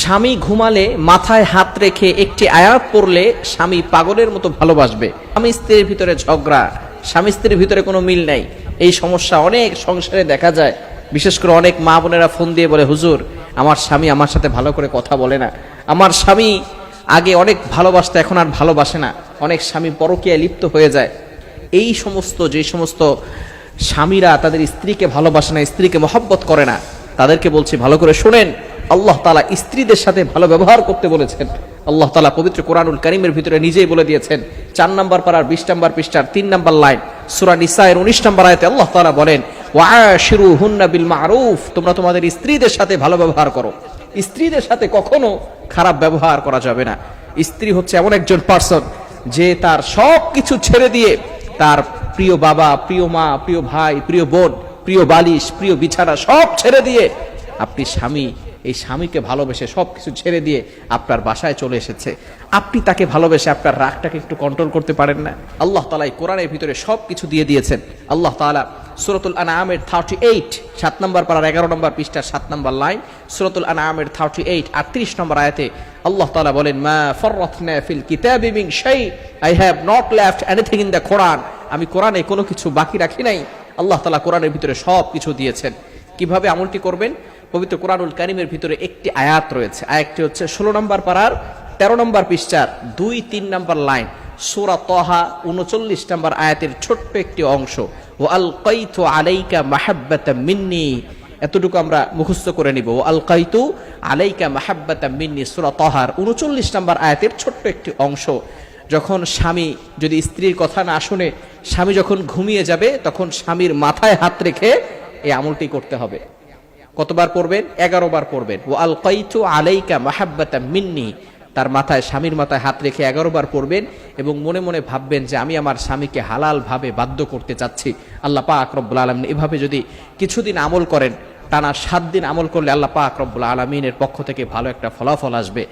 স্বামী ঘুমালে মাথায় হাত রেখে একটি আয়াত পড়লে স্বামী পাগলের মতো ভালোবাসবে। স্বামী স্ত্রীর ভিতরে ঝগড়া, স্বামী স্ত্রীর ভিতরে কোনো মিল নাই। এই সমস্যা অনেক সংসারে দেখা যায়। বিশেষ করে অনেক মা বোনেরা ফোন দিয়ে বলে, হুজুর, আমার স্বামী আমার সাথে ভালো করে কথা বলে না। আমার স্বামী আগে অনেক ভালোবাসতো, এখন আর ভালোবাসে না। অনেক স্বামী পরকীয়ায় লিপ্ত হয়ে যায়। এই সমস্ত, যে সমস্ত স্বামীরা তাদের স্ত্রীকে ভালোবাসে না, স্ত্রীকে মহব্বত করে না। তাদেরকে বলছি, ভালো করে শোনেন। আল্লাহ তালা স্ত্রীদের সাথে ভালো ব্যবহার করতে বলেছেন। আল্লাহ তালা পবিত্র কোরআনুল করিমের ভিতরে নিজেই বলে দিয়েছেন, চার নম্বর পাড়ার বিশ নম্বর পৃষ্ঠার তিন নম্বর লাইন, সুরা নিসায়ের উনিশ নম্বর আয়তে আল্লাহ তালা বলেন ওয়াশিরু হুন্না বিল মারুফ তোমরা তোমাদের স্ত্রীদের সাথে ভালো ব্যবহার করো। স্ত্রীদের সাথে কখনো খারাপ ব্যবহার করা যাবে না। স্ত্রী হচ্ছে এমন একজন পার্সন যে তার সব কিছু ছেড়ে দিয়ে তার প্রিয় বাবা, প্রিয় মা, প্রিয় ভাই, প্রিয় বোন প্রিয় বালিশ, প্রিয় বিছানা সব ছেড়ে দিয়ে আপনি স্বামী, এই স্বামীকে ভালোবেসে সব কিছু ছেড়ে দিয়ে আপনার বাসায় চলে এসেছে। আপনি তাকে ভালোবেসে আপনার রাগটাকে একটু কন্ট্রোল করতে পারেন না। আল্লাহ তালা এই কোরআনের ভিতরে সব কিছু দিয়ে দিয়েছেন। আল্লাহ তালা সুরতুল আনামের থার্টি এইট সাত নম্বর পাড়ার এগারো নম্বর পৃষ্ঠার সাত নম্বর লাইন, সুরতুল আনামের থার্টি এইট আটত্রিশ নম্বর আয়াতে আল্লাহ তালা বলেন, মা ফররথনা ফিল কিতাবি শাই। I have not left anything in the Quran আমি কোরআনে কোনো কিছু বাকি রাখি নাই। আল্লাহ তালা কোরআনের ভিতরে সব কিছু দিয়েছেন। কীভাবে আমলটি করবেন? পবিত্র কোরআনুল কারিমের ভিতরে একটি আয়াত রয়েছে। আয়াতটি হচ্ছে ষোলো নম্বর পাড়ার তেরো নম্বর পৃষ্ঠার দুই তিন নম্বর লাইন। সুরা তহা উনচল্লিশ নম্বর আয়াতের ছোট্ট একটি অংশ। ও আল কৈতু আলাইকা মাহাব্বাতা মিন্নি। এতটুকু আমরা মুখস্থ করে নিব। ও আল কাইতু আলাইকা মাহাব্বাতা মিন্নি। সুরা তহার উনচল্লিশ নম্বর আয়াতের ছোট্ট একটি অংশ। যখন স্বামী যদি স্ত্রীর কথা না শুনে স্বামী যখন ঘুমিয়ে যাবে, তখন স্বামীর মাথায় হাত রেখে এই আমলটি করতে হবে। কতবার পড়বেন? এগারো বার পড়বেন। ও আল কাইতু আলাইকা মাহাব্বাতা মিন্নি। তার মাথায়, স্বামীর মাথায় হাত রেখে এগারো বার পড়বেন এবং মনে মনে ভাববেন যে আমি আমার স্বামীকে হালাল ভাবে বাধ্য করতে চাচ্ছি। আল্লাহ পাক রব্বুল আলমিন এভাবে যদি কিছুদিন আমল করেন, টানা সাত দিন আমল করলে আল্লাহ পাক রব্বুল আলমিনের পক্ষ থেকে ভালো একটা ফলাফল আসবে।